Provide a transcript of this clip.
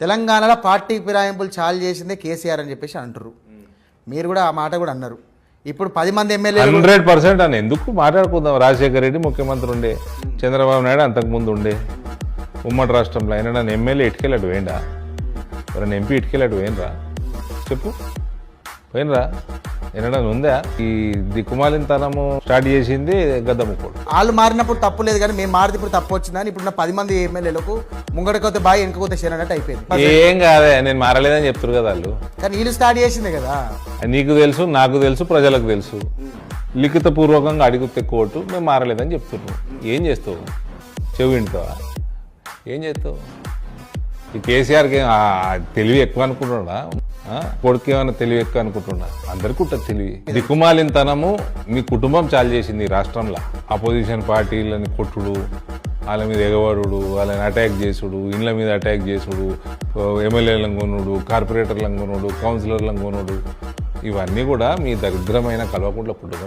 తెలంగాణలో పార్టీ ఫిరాయింపులు చాలు చేసిందే కేసీఆర్ అని చెప్పేసి అంటారు మీరు కూడా ఆ మాట కూడా అన్నారు. ఇప్పుడు పది మంది ఎమ్మెల్యే హండ్రెడ్ పర్సెంట్ అని. ఎందుకు మాట్లాడుకుందాం? రాజశేఖర రెడ్డి ముఖ్యమంత్రి ఉండే చంద్రబాబు నాయుడు అంతకుముందు ఉండే ఉమ్మడి రాష్ట్రంలో అయినా నన్ను ఎమ్మెల్యే ఇటుకెళ్ళాడు వేయండా ఎవరైనా ఎంపీ ఇటుకెళ్ళాడు వేయండిరా చెప్పు. పోయినరా ఎన్నడా ఉందా? ఈ దిక్కుమాలినతనము స్టార్ట్ చేసింది గద్దముకోడు వాళ్ళు మారినప్పుడు తప్పు లేదు కానీ మేము మారితే ఇప్పుడు తప్పు వచ్చిందని ఇప్పుడు పది మంది ఎమ్మెల్యేలకు ముంగడికొతే బాయ్ వెనుకపోతే శని అన్నట్టు అయిపోయింది. ఏం కాదే నేను మారలేదని చెప్తారు కదా వాళ్ళు. కానీ వీళ్ళు స్టార్ట్ చేసిందే కదా. నీకు తెలుసు నాకు తెలుసు ప్రజలకు తెలుసు. లిఖిత పూర్వకంగా అడిగితే కోర్టు మేము మారలేదని చెప్తున్నాం ఏం చేస్తావు? చెవి వింటావా? ఏం చేస్తావు? ఈ కేసీఆర్కి తెలివి ఎక్కువ అనుకుంటున్నా కొడుకు ఏమైనా తెలివి ఎక్కువ అనుకుంటున్నా అందరికీ ఉంటుంది తెలివి. దిక్కుమాలినతనము మీ కుటుంబం చాలు చేసింది ఈ రాష్ట్రంలో. అపోజిషన్ పార్టీలని కొట్టుడు వాళ్ళ మీద ఎగబడుడు వాళ్ళని అటాక్ చేసుడు ఇండ్ల మీద అటాక్ చేసుడు ఎమ్మెల్యేలను కొనుడు కార్పొరేటర్లను కొనుడు కౌన్సిలర్లను కొనుడు. ఇవన్నీ కూడా మీ దరిద్రమైన కల్వకుంట్ల పుట్టుక